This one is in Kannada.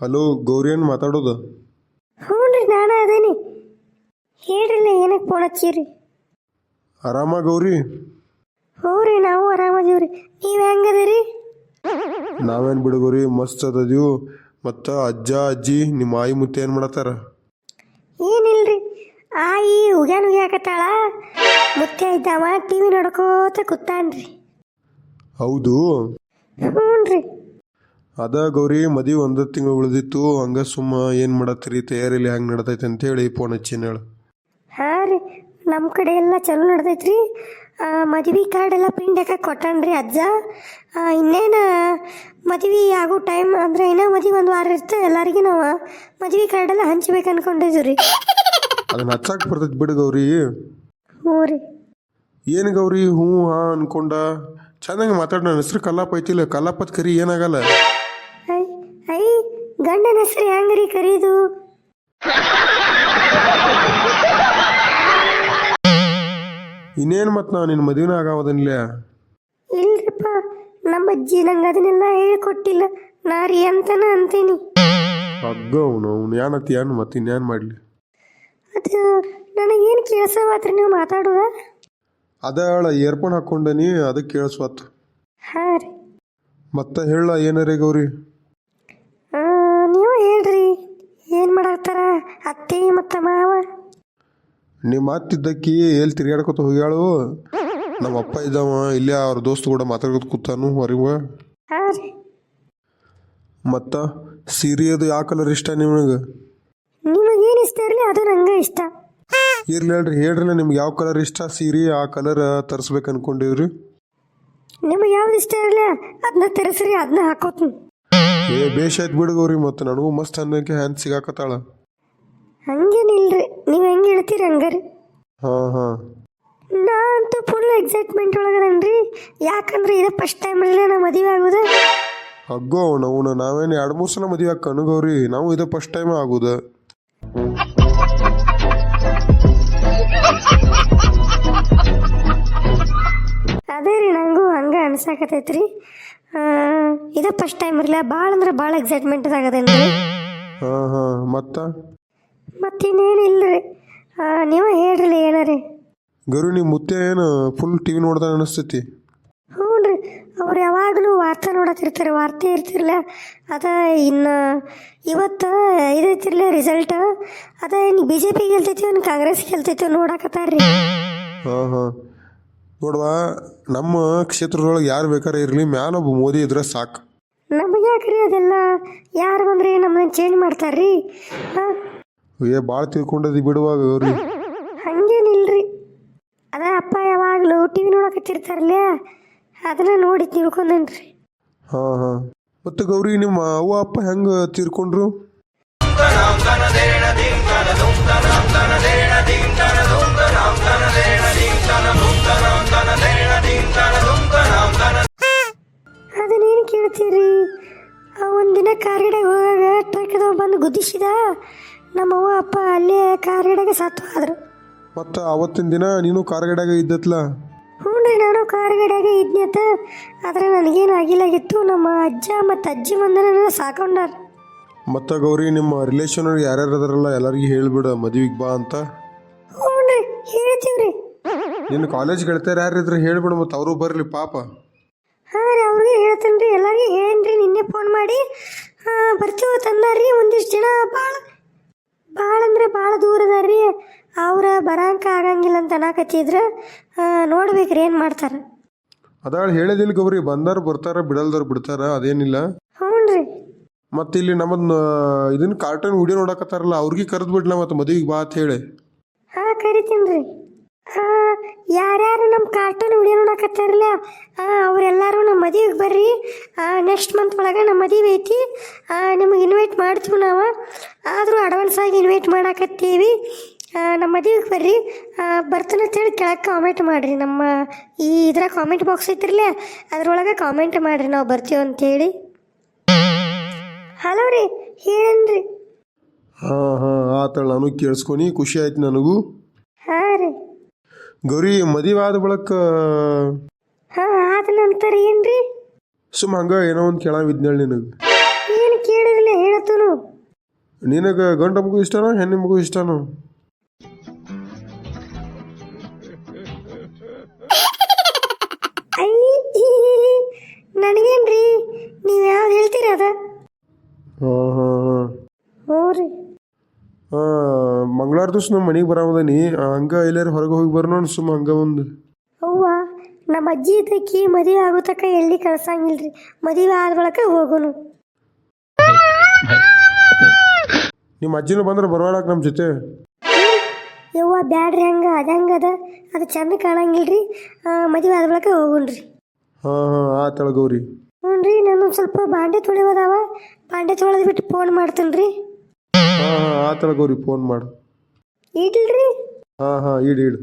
ಹಲೋ ಗೌರಿಯನ್ ಮಾತಾಡೋದು? ಹ್ಞೂ ರೀ ನಾನು ಅದೇನಿ. ಹೇಳ್ರಿ ಏನಕ್ಕೆ ಫೋನ್ ಹಚ್ಚಿರಿ? ಆರಾಮ ಗೌರಿ? ಹ್ಞೂ ರೀ ನಾವು ಆರಾಮದೀವಿ ರೀ. ನೀವು ಹೆಂಗದೀರಿ? ನಾವೇನು ಬಿಡು ಗೌರಿ ಮಸ್ತ್ ಅದದೀವು. ಮತ್ತು ಅಜ್ಜ ಅಜ್ಜಿ ನಿಮ್ಮ ಆಯಿ ಮುತ್ತೆ ಏನು ಮಾಡತ್ತಾರ? ಆಯಿ ನುಗ್ಯಾಕತ್ತಾಳ ಮುತ್ತೆ ಇದ್ದಾವ ಟಿ ವಿ ನೋಡ್ಕೋತ ಕೂತಾನ್ರಿ. ಹೌದು. ಹ್ಞೂನ್ರಿ ಅದ ಗೌರಿ ಮದುವೆ ಒಂದು ತಿಂಗಳು ಉಳಿದಿತ್ತು. ಹಂಗ ಸುಮ್ಮ ಏನು ಮಾಡತ್ತೀರಿ? ತಯಾರಿಲಿ ಹೆಂಗೆ ಅಂತ ಅಂತೇಳಿ ಫೋನ್ ಹಚ್ಚಿನ ಹೇಳು. ಹಾ ರೀ ನಮ್ಮ ಕಡೆ ಎಲ್ಲ ಚಲೋ ನಡ್ದೈತ್ರಿ. ಮದ್ವೆ ಕಾರ್ಡ್ ಎಲ್ಲ ಪ್ರಿಂಟ್ ಹಾಕಕ್ಕೆ ಕೊಟ್ಟಾನ್ರಿ ಅಜ್ಜ. ಆ, ಇನ್ನೇನು ಮದ್ವೆ ಆಗೋ ಟೈಮ್ ಅಂದ್ರೆ ಏನೋ ಮದುವೆ ಒಂದು ವಾರ ಇರ್ತದೆ ಎಲ್ಲರಿಗೂ ನಾವು ಮದ್ವೆ ಕಾರ್ಡ್ ಎಲ್ಲ ಹಂಚ್ಬೇಕು ಅನ್ಕೊಂಡಿದ್ದೀವಿ ರೀ ಅದನ್ನ ಹಚ್ಚಾಕ್ ಬರ್ತೈತಿ ಬಿಡು ಗೌರಿ. ಹ್ಞೂ ರೀ. ಏನು ಗೌರಿ? ಹ್ಞೂ ಹಾ ಅನ್ಕೊಂಡ. ಚಂದಂಗೆ ಮಾತಾಡ ನನ್ನ ಹೆಸರು ಕಲ್ಲಪ್ಪ ಐತಿಲ್ಲ. ಕಲ್ಲಾಪತ್ ಕರಿ ಏನಾಗಲ್ಲ ಐ ಐ ಗಂಡನ ಹೆಸರು ಹೆಂಗ್ರಿ ಕರೀದು? ಇನ್ನೇನು ಮತ್ತು ನಾವು ನಿನ್ನ ಮದುವೆನ ಆಗಾವದನ್ಲ? ಇಲ್ರಿಪ್ಪ ನಮ್ಮ ಅಜ್ಜಿ ನಂಗೆ ಅದನ್ನೆಲ್ಲ ಹೇಳ್ಕೊಟ್ಟಿಲ್ಲ. ನಾರಿ ಅಂತನ ಅಂತೀನಿ. ಅಗ್ಗ ಅವನು. ಅವ್ನು ಏನತ್ತಿ ಏನು ಮತ್ತೆ ಇನ್ನೇನು ಮಾಡಲಿ? ಅದು ನನಗೇನು ಕೇಳಿಸವಾತ್ರಿ ನೀವು ಮಾತಾಡೋದ? ಅದ ಏರ್ಪೋನ್ ಹಾಕ್ಕೊಂಡನಿ ಅದಕ್ಕೆ ಕೇಳಿಸ್ವತ್ತು ಹಾಂ ರೀ. ಮತ್ತೆ ಹೇಳ ಏನರೇ ಗೌರಿ? ಆ, ನೀವು ಹೇಳ್ರಿ ಏನು ಮಾಡಾಕ್ತಾರ ಅತ್ತೆ ಮತ್ತು ಮಾವ? ನಿಮ್ಮ ಅತ್ತಿದ್ದಕ್ಕಿ ಎಲ್ಲಿ ತಿರ್ಗಾಡ್ಕೊತ ಹೋಗ್ಯಾಳು? ನಮ್ಮ ಅಪ್ಪ ಇದ್ದಾವ ಇಲ್ಲೇ ಅವ್ರ ದೋಸ್ತ್ ಕೂಡ ಮಾತಾಡ್ಕೊತ ಕೂತಾನು ಹೊರಗೆ ಹಾಂ ರೀ. ಮತ್ತು ಸೀರೆ ಅದು ಯಾವ ಕಲರ್ ಇಷ್ಟ ನಿಮಗೆ? ನಿಮಗೇನು ಇಷ್ಟ ಇರಲಿ ಅದು ನಂಗೆ ಇಷ್ಟ. ಇರ್ಲಿ ಹೇಳ್ರಿ ಹೇಳ್ರಿ ನಿಮ್ಗೆ ಯಾವ ಕಲರ್ ಇಷ್ಟ ಸೀರೆ ಆ ಕಲರ್ ತರಿಸ್ಬೇಕು ಅನ್ಕೊಂಡಿವ್ರಿ. ನಿಮಗೆ ಯಾವ್ದು ಇಷ್ಟ ಇರಲಿ ಅದನ್ನ ತರಿಸ್ರಿ ಅದನ್ನ ಹಾಕೋತೀನಿ. ಏ ಬೇಷ್ ಆಯ್ತು ಬಿಡು ಮತ್ತೆ ನನಗೂ ಮಸ್ತ್ ಅನ್ನಕ್ಕೆ ಹ್ಯಾಂಡ್ ಸಿಗಾಕತ್ತಾಳ. ಹಂಗೇನಿಲ್ರಿ ನೀವು ಹೆಂಗೆ ಹೇಳ್ತೀರಿ ಹಂಗಾರಿ. ಹಾಂ ಹಾಂ. ನಾ ಅಂತೂ ಫುಲ್ ಎಕ್ಸೈಟ್ಮೆಂಟ್ ಒಳಗದನ್ರಿ ಯಾಕಂದ್ರೆ ಇದು ಫಸ್ಟ್ ಟೈಮ್ ಅಲ್ಲೇ ನಾ ಮದುವೆ ಆಗೋದು. ಅಗ್ಗೋ ನಾವು ನಾವೇನು ಎರಡು ಮೂರು ಸಲ ಮದುವೆ ಗೌರಿ ನಾವು ಇದು ಫಸ್ಟ್ ಟೈಮ್ ಆಗುದ. ಅದೇ ರೀ ನನಗೂ ಹಂಗೆ ಅನ್ಸಾಕತೈತ್ರಿ. ರೀ ಇದು ಫಸ್ಟ್ ಟೈಮ್ ಇರಲಿಲ್ಲ ಭಾಳ ಅಂದ್ರೆ ಭಾಳ ಎಕ್ಸೈಟ್ಮೆಂಟ್ ಆಗದೇನ್ರಿ ಹಾಂ ಹಾಂ ಮತ್ತು? ಮತ್ತಿನ್ನೇನು ಇಲ್ಲ ರೀ ನೀವು ಹೇಳ್ರಿ ಏನಾರಿ ಗರು ನಿಮ್ಮ ಮುತ್ತೆ ಏನು ಫುಲ್ ಟಿವಿ ನೋಡ್ದ ಅನಿಸ್ತೈತಿ? ಅವ್ರು ಯಾವಾಗಲೂ ವಾರ್ತೆ ನೋಡತ್ತಿರ್ತಾರೆ ವಾರ್ತೆ ಇರ್ತಿರ್ಲ. ಅದ ಇನ್ನು ಇವತ್ತು ಇದೈತಿರ್ಲ ರಿಸಲ್ಟ್ ಅದ ಏನು ಬಿ ಜೆ ಪಿ ಗೆಲ್ತೈತಿ ಏನು ಕಾಂಗ್ರೆಸ್ ಗೆಲ್ತೈತಿ ನೋಡಕತ್ತಾರ್ರಿ. ಹಾಂ ಹಾಂ. ನೋಡುವ ನಮ್ಮ ಕ್ಷೇತ್ರದೊಳಗೆ ಯಾರು ಬೇಕಾದ್ರೆ ಇರಲಿ ಮ್ಯಾಲೊಬ್ಬ ಮೋದಿ ಇದ್ರೆ ಸಾಕು. ನಮಗೆ ಯಾಕ್ರಿ ಅದೆಲ್ಲ? ಯಾರು ಬಂದ್ರೆ ನಮ್ಮನ್ನ ಚೇಂಜ್ ಮಾಡ್ತಾರ್ರಿ? ಹಾಂ? ಏ ಭಾಳ ತಿಳ್ಕೊಂಡದಿ ಬಿಡುವಾಗ ಗೌರಿ. ಹಂಗೇನಿಲ್ರಿ. ಅದ ಅಪ್ಪ ಯಾವಾಗಲೂ ಟಿವಿ ನೋಡಕತ್ತಿರ್ತಾರಲ್ಲ ಅದನ್ನ ನೋಡಿ ತಿಳ್ಕೊಂಡೇನ್ರಿ. ಹಾಂ ಹಾಂ. ಮತ್ತು ಗೌರಿ ನಿಮ್ಮ ಅವ್ವ ಅಪ್ಪ ಹೆಂಗೆ ತೀರ್ಕೊಂಡ್ರು? ಅದನ್ನೇನು ಕೇಳ್ತೀರಿ? ಒಂದಿನ ಕಾರ್ಗಡೆಗೆ ಹೋಗಾಗ ಟ್ರಕ್ದವ ಬಂದು ಗುದ್ದಿಸಿದ ನಮ್ಮವ್ವ ಅಪ್ಪ ಅಲ್ಲೇ ಕಾರ್ಗಡೆಗೆ ಸತ್ತು ಆದ್ರು ಮತ್ತು ಅವತ್ತಿನ ದಿನ ನೀನು ಕಾರ್ಗಡ್ಯಾಗ ಇದ್ದತ್ಲ? ರೀ ನಾನು ಕಾರ್ಗಡೆಗೆ ಇದ್ನತ. ಆದರೆ ನನಗೇನು ಆಗಿಲ್ಲಾಗಿತ್ತು. ನಮ್ಮ ಅಜ್ಜ ಮತ್ತು ಅಜ್ಜಿ ಬಂದ ನನ್ನ ಸಾಕೊಂಡಾರ. ಮತ್ತ ಗೌರಿ ನಿಮ್ಮ ರಿಲೇಷನ್ ಯಾರ್ಯಾರು ಅದಾರಲ್ಲ ಎಲ್ಲರಿಗೂ ಹೇಳ್ಬಿಡ ಮದುವೆಗೆ ಬಾ ಅಂತ. ಹ್ಞೂ ರೀ ಹೇಳ್ತೀವ್ರಿ. ನಿನ್ನ ಕಾಲೇಜ್ ಗೆಳತಿಯರು ಯಾರಿದ್ರೆ ಹೇಳ್ಬಿಡು ಮತ್ತು ಅವರು ಬರಲಿ ಪಾಪ. ಹಾಂ ರೀ ಅವ್ರಿಗೆ ಹೇಳ್ತೇನೆ ರೀ ಎಲ್ಲರಿಗೂ ಹೇಳೇನ್ರಿ ನಿನ್ನೆ ಫೋನ್ ಮಾಡಿ. ಹಾಂ ಬರ್ತೀವಿ ತಂದಾರ್ರಿ ಒಂದಿಷ್ಟು ಜನ ಭಾಳ ಭಾಳ ಅಂದ್ರೆ ಭಾಳ ದೂರ ಅದಾರ್ರಿ. ಅವ್ರ ಬರಾಂಕ ಆಗಂಗಿಲ್ಲ ಅಂತ ಅನ್ನಕತ್ತಿದ್ರು ನೋಡ್ಬೇಕ್ರಿ ಏನು ಮಾಡ್ತಾರೆ. ಅದಾಳ ಹೇಳಿದಿಲ್ಲ ಗೌರಿ ಬಂದಾರ ಬರ್ತಾರ ಬಿಡಲ್ದಾರ ಬಿಡ್ತಾರ ಅದೇನಿಲ್ಲ. ಹ್ಞೂ ರೀ ಮತ್ತು ಇಲ್ಲಿ ನಮ್ಮನ್ನ ಇದನ್ನ ಕಾರ್ಟೂನ್ ವಿಡಿಯೋ ನೋಡಕತ್ತಾರಲ್ಲ ಅವ್ರಿಗೆ ಕರೆದು ಬಿಡ್ಲ ಮತ್ತು ಮದುವೆಗೆ ಬಾ ಅಂತ ಹೇಳಿ. ಹಾಂ ಕರಿತೀನಿ ರೀ ಹಾಂ ಯಾರ್ಯಾರು ನಮ್ಮ ಕಾರ್ಟೂನ್ ವಿಡಿಯೋ ನೋಡಕತ್ತಾರಲ್ಲ ಹಾಂ ಅವರೆಲ್ಲರೂ ನಮ್ಮ ಮದುವೆಗೆ ಬರ್ರಿ. ನೆಕ್ಸ್ಟ್ ಮಂತ್ ಒಳಗೆ ನಮ್ಮ ಮದುವೆ ಐತಿ. ನಿಮಗೆ ಇನ್ವೈಟ್ ಮಾಡ್ತೀವಿ ನಾವು. ಆದರೂ ಅಡ್ವಾನ್ಸ್ ಆಗಿ ಇನ್ವೈಟ್ ಮಾಡಾಕತ್ತೀವಿ. ಆ, ನಮ್ಮ ಮದುವೆಗೆ ಬರ್ರಿ. ಬರ್ತಾನೆ ಅಂತೇಳಿ ಕೆಳಗೆ ಕಾಮೆಂಟ್ ಮಾಡಿರಿ. ನಮ್ಮ ಈ ಇದರ ಕಾಮೆಂಟ್ ಬಾಕ್ಸ್ ಐತಿರಲ್ಲ ಅದ್ರೊಳಗೆ ಕಾಮೆಂಟ್ ಮಾಡಿರಿ ನಾವು ಬರ್ತೀವಿ ಅಂತೇಳಿ ಹಲೋ ರೀ ಏನ್ರಿ ಹಾಂ ಹಾಂ ಆತಳ ನಾನು ಕೇಳಿಸ್ಕೊನಿ ಖುಷಿ ಆಯ್ತು ನನಗೂ. ಹಾಂ ರೀ. ಗೌರಿ ಮದುವೆ ಆದ ಬಳಕ ಹಾಂ ಆದ ನಂತರ ಏನ್ರಿ? ಸುಮ್ಮ ಹಂಗೆ ಏನೋ ಒಂದು ಕೇಳಾವಿದ್ನೇಳಿ ನಿನಗೆ. ಏನು ಕೇಳಿರಲಿಲ್ಲ ಹೇಳತ್ತನು. ನಿನಗೆ ಗಂಡ ಮಗು ಇಷ್ಟನೋ ಹೆಣ್ಣು ಮಗು ಇಷ್ಟನೋ? ಮಂಗಳವಾರ ದಿವ್ಸ ನಮ್ಮ ಮನೆಗೆ ಬರಾಮದನಿ ಹಂಗೆ ಎಲ್ಲಾರು ಹೊರಗೆ ಹೋಗಿ ಬರೋಣ ಸುಮ್ಮ ಹಂಗೆ ಒಂದು ಅವ್ವ ನಮ್ಮ ಅಜ್ಜಿ ಇದಕ್ಕೆ ಮದುವೆ ಆಗೋ ತಕ್ಕ ಎಲ್ಲಿ ಕಳ್ಸಂಗಿಲ್ರಿ. ಮದುವೆ ಆದ ಬಳಕ ಹೋಗೋನು. ನಿಮ್ಮ ಅಜ್ಜಿನೂ ಬಂದ್ರೆ ಬರೋಳಕ್ಕೆ ನಮ್ಮ ಜೊತೆ? ಯವ್ವ ಬ್ಯಾಡ್ರಿ ಹಂಗೆ ಅದು ಹೆಂಗೆ ಅದ. ಅದು ಚಂದ ಕಾಣಂಗಿಲ್ರಿ. ಮದುವೆ ಆದ ಹೋಗೋನ್ರಿ. ಹೋಗೋಣ್ರಿ ಹಾಂ ಹಾಂ ಆ ಗೌರಿ. ಹ್ಞೂ ರೀ ನಾನು ಸ್ವಲ್ಪ ಬಾಂಡೆ ತೊಳೆಯೋದವ ಬಾಂಡೆ ತೊಳೆದು ಬಿಟ್ಟು ಫೋನ್ ಮಾಡ್ತೀನಿ ರೀ ಹಾಂ ಹಾಂ ಆ ಗೌರಿ ಫೋನ್ ಮಾಡು. ಇಡ್ಲ್ರಿ? ಹಾಂ ಹಾಂ ಇಡು ಇಡು.